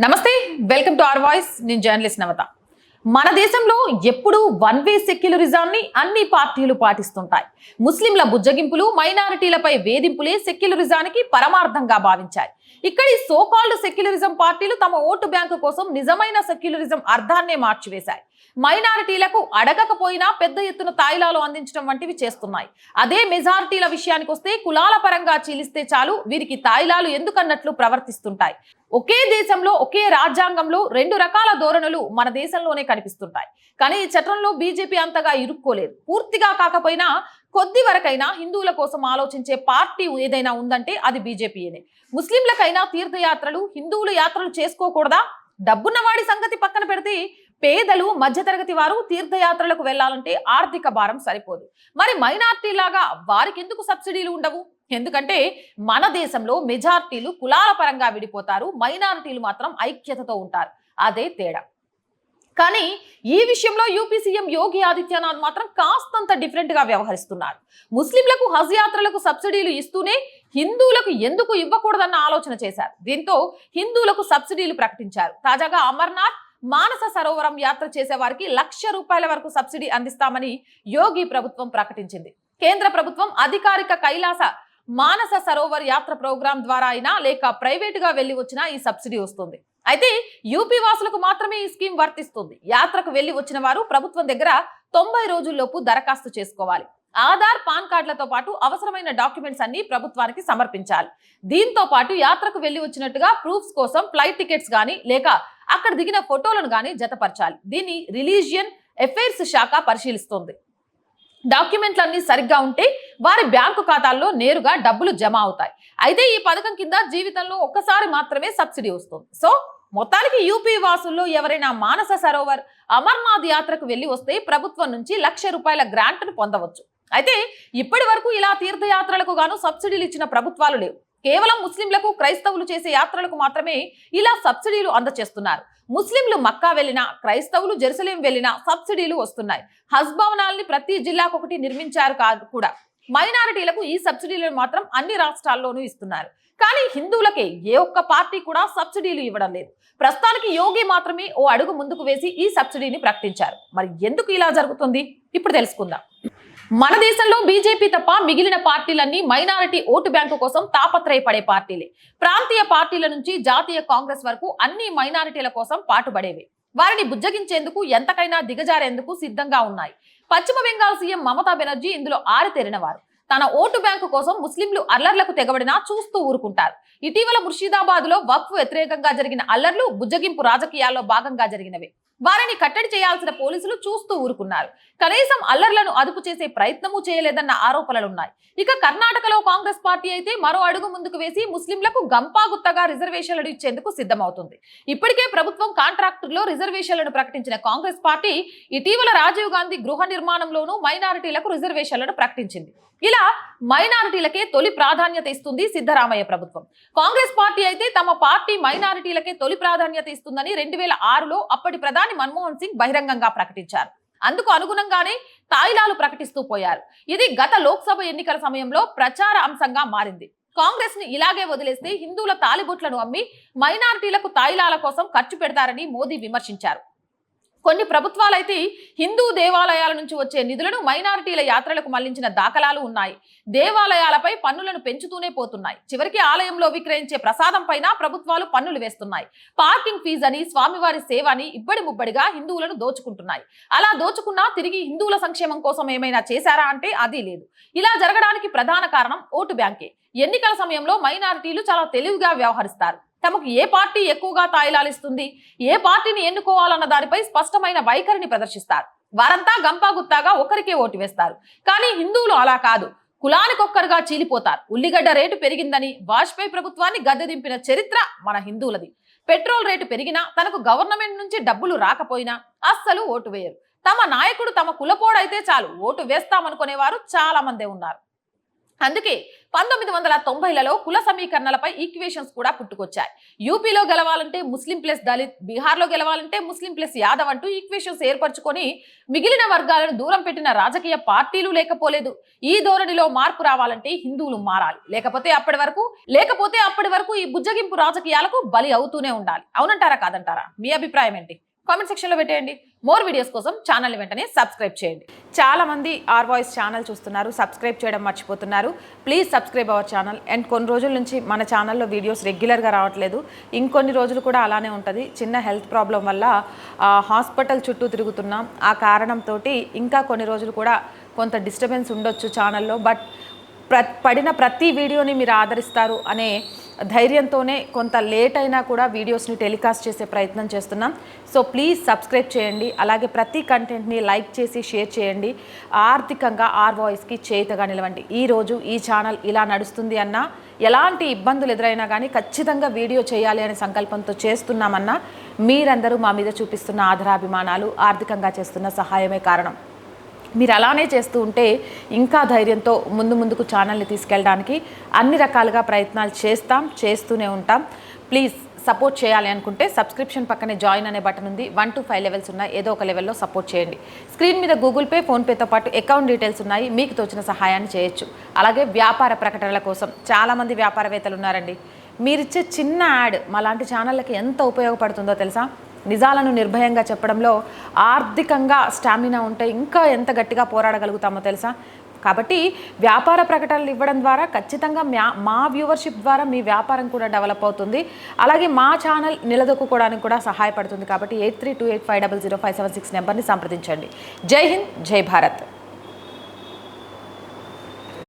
నమస్తే welcome to R voice. నేను journalist Navatha. మన దేశంలో ఎప్పుడూ వన్ వే సెక్యులరిజాన్ని అన్ని పార్టీలు పాటిస్తుంటాయి. ముస్లింల బుజ్జగింపులు మైనారిటీలపై వేధింపులే సెక్యులరిజానికి పరమార్థంగా భావించాయి. ఇక్కడి సోకాల్డ్ సెక్యులరిజం పార్టీలు తమ ఓటు బ్యాంకు కోసం నిజమైన సెక్యులరిజం అర్థాన్నే మార్చివేశాయి. మైనారిటీలకు అడగకపోయినా పెద్ద ఎత్తున తాయిలాలు అందించడం వంటివి చేస్తున్నాయి. అదే మెజారిటీల విషయానికి వస్తే కులాల పరంగా చీలిస్తే చాలు వీరికి తాయిలాలు ఎందుకన్నట్లు ప్రవర్తిస్తుంటాయి. ఒకే దేశంలో ఒకే రాజ్యాంగంలో రెండు రకాల ధోరణులు మన దేశంలోనే కనిపిస్తుంటాయి. కానీ ఈ చట్టంలో బీజేపీ అంతగా ఇరుక్కోలేదు. పూర్తిగా కాకపోయినా కొద్ది వరకైనా హిందువుల కోసం ఆలోచించే పార్టీ ఏదైనా ఉందంటే అది బీజేపీనే ముస్లింలకైనా తీర్థయాత్రలు హిందువులు యాత్రలు చేసుకోకూడదా? డబ్బున్నవాడి సంగతి పక్కన పెడితే పేదలు మధ్యతరగతి వారు తీర్థయాత్రలకు వెళ్ళాలంటే ఆర్థిక భారం సరిపోదు. మరి మైనార్టీ లాగా వారికి ఎందుకు సబ్సిడీలు ఉండవు? ఎందుకంటే మన దేశంలో మెజార్టీలు కులాల పరంగా విడిపోతారు మైనారిటీలు మాత్రం ఐక్యతతో ఉంటారు. అదే తేడా. కానీ ఈ విషయంలో యూపీ సీఎం యోగి ఆదిత్యనాథ్ మాత్రం కాస్తంత డిఫరెంట్గా వ్యవహరిస్తున్నారు. ముస్లింలకు హజ్ యాత్రలకు సబ్సిడీలు ఇస్తూనే హిందువులకు ఎందుకు ఇవ్వకూడదన్న ఆలోచన చేశారు. దీంతో హిందువులకు సబ్సిడీలు ప్రకటించారు. తాజాగా అమర్నాథ్ మానస సరోవరం యాత్ర చేసే వారికి లక్ష రూపాయల వరకు సబ్సిడీ అందిస్తామని యోగి ప్రభుత్వం ప్రకటించింది. కేంద్ర ప్రభుత్వం అధికారిక కైలాస మానస సరోవర్ యాత్ర ప్రోగ్రాం ద్వారా అయినా లేక ప్రైవేటుగా వెళ్ళి వచ్చినా ఈ సబ్సిడీ వస్తుంది. అయితే యూపీ వాసులకు మాత్రమే ఈ స్కీమ్ వర్తిస్తుంది. యాత్రకు వెళ్ళి వచ్చిన వారు ప్రభుత్వం దగ్గర తొంభై రోజుల్లోపు దరఖాస్తు చేసుకోవాలి. ఆధార్ పాన్ కార్డులతో పాటు అవసరమైన డాక్యుమెంట్స్ అన్ని ప్రభుత్వానికి సమర్పించాలి. దీంతో పాటు యాత్రకు వెళ్ళి వచ్చినట్టుగా ప్రూఫ్స్ కోసం ఫ్లైట్ టికెట్స్ కానీ లేక అక్కడ దిగిన ఫోటోలను కానీ జతపరచాలి. దీన్ని రిలీజియన్ అఫైర్స్ శాఖ పరిశీలిస్తోంది. డాక్యుమెంట్లన్నీ సరిగ్గా ఉంటే వారి బ్యాంకు ఖాతాల్లో నేరుగా డబ్బులు జమ అవుతాయి. అయితే ఈ పథకం కింద జీవితంలో ఒక్కసారి మాత్రమే సబ్సిడీ వస్తుంది. సో మొత్తానికి యూపీ వాసుల్లో ఎవరైనా మానస సరోవర్ అమర్నాథ్ యాత్రకు వెళ్ళి వస్తే ప్రభుత్వం నుంచి లక్ష రూపాయల గ్రాంట్ను పొందవచ్చు. అయితే ఇప్పటి వరకు ఇలా తీర్థయాత్రలకు గాను సబ్సిడీలు ఇచ్చిన ప్రభుత్వాలు లేవు. కేవలం ముస్లింలకు క్రైస్తవులు చేసే యాత్రలకు మాత్రమే ఇలా సబ్సిడీలు అందచేస్తున్నారు. ముస్లింలు మక్కా వెళ్ళినా క్రైస్తవులు జెరూసలేం వెళ్ళినా సబ్సిడీలు వస్తున్నాయి. హజ్ భవనాల్ని ప్రతి జిల్లాకు ఒకటి నిర్మించారు కాదు కూడా. మైనారిటీలకు ఈ సబ్సిడీలను మాత్రం అన్ని రాష్ట్రాల్లోనూ ఇస్తున్నారు. కానీ హిందువులకే ఏ ఒక్క పార్టీ కూడా సబ్సిడీలు ఇవ్వడం లేదు. ప్రస్తుతానికి యోగి మాత్రమే ఓ అడుగు ముందుకు వేసి ఈ సబ్సిడీని ప్రకటించారు. మరి ఎందుకు ఇలా జరుగుతుంది? ఇప్పుడు తెలుసుకుందాం. మన దేశంలో బీజేపీ తప్ప మిగిలిన పార్టీలన్నీ మైనారిటీ ఓటు బ్యాంకు కోసం తాపత్రయపడే పార్టీలే. ప్రాంతీయ పార్టీల నుంచి జాతీయ కాంగ్రెస్ వరకు అన్ని మైనారిటీల కోసం పాటుపడేవి. వారిని బుజ్జగించేందుకు ఎంతకైనా దిగజారేందుకు సిద్ధంగా ఉన్నాయి. పశ్చిమ బెంగాల్ సీఎం మమతా బెనర్జీ ఇందులో ఆరితేరినవారు తన ఓటు బ్యాంకు కోసం ముస్లింలు అల్లర్లకు తెగబడినా చూస్తూ ఊరుకుంటారు. ఇటీవల ముర్షిదాబాద్లో వక్ఫ్ వ్యతిరేకంగా జరిగిన అల్లర్లు బుజ్జగింపు రాజకీయాల్లో భాగంగా జరిగినవి. వారిని కట్టడి చేయాల్సిన పోలీసులు చూస్తూ ఊరుకున్నారు. కనీసం అల్లర్లను అదుపు చేసే ప్రయత్నము చేయలేదన్న ఆరోపణలున్నాయి. ఇక కర్ణాటకలో కాంగ్రెస్ పార్టీ అయితే మరో అడుగు ముందుకు వేసి ముస్లింలకు గంపాగుత్తగా రిజర్వేషన్లను ఇచ్చేందుకు సిద్ధమవుతుంది. ఇప్పటికే ప్రభుత్వం కాంట్రాక్టుల్లో రిజర్వేషన్లను ప్రకటించిన కాంగ్రెస్ పార్టీ ఇటీవల రాజీవ్ గాంధీ గృహ నిర్మాణంలోనూ మైనారిటీలకు రిజర్వేషన్లను ప్రకటించింది. ఇలా మైనారిటీలకే తొలి ప్రాధాన్యత ఇస్తుంది సిద్ధరామయ్య ప్రభుత్వం. కాంగ్రెస్ పార్టీ అయితే తమ పార్టీ మైనారిటీలకే తొలి ప్రాధాన్యత ఇస్తుందని రెండు వేల ఆరులో అప్పటి ప్రధాని మన్మోహన్ సింగ్ బహిరంగంగా ప్రకటించారు. అందుకు అనుగుణంగానే తాయిలాలు ప్రకటిస్తూ పోయారు. ఇది గత లోక్సభ ఎన్నికల సమయంలో ప్రచార అంశంగా మారింది. కాంగ్రెస్ని ఇలాగే వదిలేస్తే హిందువుల తాలిబొట్లను అమ్మి మైనారిటీలకు తాయిలాల కోసం ఖర్చు పెడతారని మోదీ విమర్శించారు. కొన్ని ప్రభుత్వాలైతే హిందూ దేవాలయాల నుంచి వచ్చే నిధులను మైనారిటీల యాత్రలకు మళ్ళించిన దాఖలాలు ఉన్నాయి. దేవాలయాలపై పన్నులను పెంచుతూనే పోతున్నాయి. చివరికి ఆలయంలో విక్రయించే ప్రసాదం పైన ప్రభుత్వాలు పన్నులు వేస్తున్నాయి. పార్కింగ్ ఫీజు అని స్వామివారి సేవ అని ఇబ్బడి ముబ్బడిగా హిందువులను దోచుకుంటున్నాయి. అలా దోచుకున్నా తిరిగి హిందువుల సంక్షేమం కోసం ఏమైనా చేశారా అంటే అది లేదు. ఇలా జరగడానికి ప్రధాన కారణం ఓటు బ్యాంకే. ఎన్నికల సమయంలో మైనారిటీలు చాలా తెలివిగా వ్యవహరిస్తారు. తమకు ఏ పార్టీ ఎక్కువగా తాయిలాలిస్తుంది ఏ పార్టీని ఎన్నుకోవాలన్న దానిపై స్పష్టమైన వైఖరిని ప్రదర్శిస్తారు. వారంతా గంపాగుత్తాగా ఒకరికే ఓటు వేస్తారు. కానీ హిందువులు అలా కాదు. కులానికొక్కరుగా చీలిపోతారు. ఉల్లిగడ్డ రేటు పెరిగిందని వాజ్పేయి ప్రభుత్వాన్ని గద్దె దింపిన చరిత్ర మన హిందువులది. పెట్రోల్ రేటు పెరిగినా తనకు గవర్నమెంట్ నుంచి డబ్బులు రాకపోయినా అస్సలు ఓటు వేయరు. తమ నాయకుడు తమ కులపోడైతే చాలు ఓటు వేస్తామనుకునేవారు చాలా మందే ఉన్నారు. అందుకే పంతొమ్మిది వందల తొంభైలలో కుల సమీకరణలపై ఈక్వేషన్స్ కూడా పుట్టుకొచ్చాయి. యూపీలో గెలవాలంటే ముస్లిం ప్లస్ దళిత్ బీహార్లో గెలవాలంటే ముస్లిం ప్లస్ యాదవ్ అంటూ ఈక్వేషన్స్ ఏర్పరచుకొని మిగిలిన వర్గాలను దూరం పెట్టిన రాజకీయ పార్టీలు లేకపోలేదు. ఈ ధోరణిలో మార్పు రావాలంటే హిందువులు మారాలి. లేకపోతే అప్పటి వరకు లేకపోతే అప్పటి వరకు ఈ బుజ్జగింపు రాజకీయాలకు బలి అవుతూనే ఉండాలి. అవునంటారా కాదంటారా? మీ అభిప్రాయం ఏంటి? కామెంట్ సెక్షన్లో పెట్టేయండి. మోర్ వీడియోస్ కోసం ఛానల్ వెంటనే సబ్స్క్రైబ్ చేయండి. చాలా మంది ఆర్ వాయిస్ ఛానల్ చూస్తున్నారు సబ్స్క్రైబ్ చేయడం మర్చిపోతున్నారు. Please subscribe our channel. And కొన్ని రోజుల నుంచి మన ఛానల్లో వీడియోస్ రెగ్యులర్గా రావట్లేదు. ఇంకొన్ని రోజులు కూడా అలానే ఉంటుంది. చిన్న హెల్త్ ప్రాబ్లం వల్ల హాస్పిటల్ చుట్టూ తిరుగుతున్నాం. ఆ కారణంతో ఇంకా కొన్ని రోజులు కూడా కొంత డిస్టర్బెన్స్ ఉండొచ్చు ఛానల్లో. బట్ ప్ర పడిన ప్రతి వీడియోని మీరు ఆదరిస్తారు అనే ధైర్యంతోనే కొంత లేట్ అయినా కూడా వీడియోస్ని టెలికాస్ట్ చేసే ప్రయత్నం చేస్తున్నాం. సో ప్లీజ్ సబ్స్క్రైబ్ చేయండి. అలాగే ప్రతి కంటెంట్ని లైక్ చేసి షేర్ చేయండి. ఆర్థికంగా ఆర్ వాయిస్కి చేతగా నిలవండి. ఈరోజు ఈ ఛానల్ ఇలా నడుస్తుంది అన్నా ఎలాంటి ఇబ్బందులు ఎదురైనా కానీ ఖచ్చితంగా వీడియో చేయాలి అనే సంకల్పంతో చేస్తున్నామన్నా మీరందరూ మా మీద చూపిస్తున్న ఆధారాభిమానాలు ఆర్థికంగా చేస్తున్న సహాయమే కారణం. మీరు అలానే చేస్తూ ఉంటే ఇంకా ధైర్యంతో ముందు ముందుకు ఛానల్ని తీసుకెళ్ళడానికి అన్ని రకాలుగా ప్రయత్నాలు చేస్తాం చేస్తూనే ఉంటాం. ప్లీజ్ సపోర్ట్ చేయాలి అనుకుంటే సబ్స్క్రిప్షన్ పక్కనే జాయిన్ అనే బటన్ ఉంది. వన్ టు ఫైవ్ లెవెల్స్ ఉన్నాయి. ఏదో ఒక లెవెల్లో సపోర్ట్ చేయండి. స్క్రీన్ మీద గూగుల్ పే ఫోన్పేతో పాటు అకౌంట్ డీటెయిల్స్ ఉన్నాయి. మీకు తోచిన సహాయాన్ని చేయొచ్చు. అలాగే వ్యాపార ప్రకటనల కోసం చాలామంది వ్యాపారవేత్తలు ఉన్నారండి. మీరిచ్చే చిన్న యాడ్ మా లాంటి ఛానళ్ళకి ఎంత ఉపయోగపడుతుందో తెలుసా? నిజాలను నిర్భయంగా చెప్పడంలో ఆర్థికంగా స్టామినా ఉంటే ఇంకా ఎంత గట్టిగా పోరాడగలుగుతామో తెలుసా? కాబట్టి వ్యాపార ప్రకటనలు ఇవ్వడం ద్వారా ఖచ్చితంగా మ్యా మా వ్యూవర్షిప్ ద్వారా మీ వ్యాపారం కూడా డెవలప్ అవుతుంది. అలాగే మా ఛానల్ నిలదొక్కుకోవడానికి కూడా సహాయపడుతుంది. కాబట్టి eight three two eight five double zero five seven six నెంబర్ని సంప్రదించండి. జై హింద్ జై భారత్.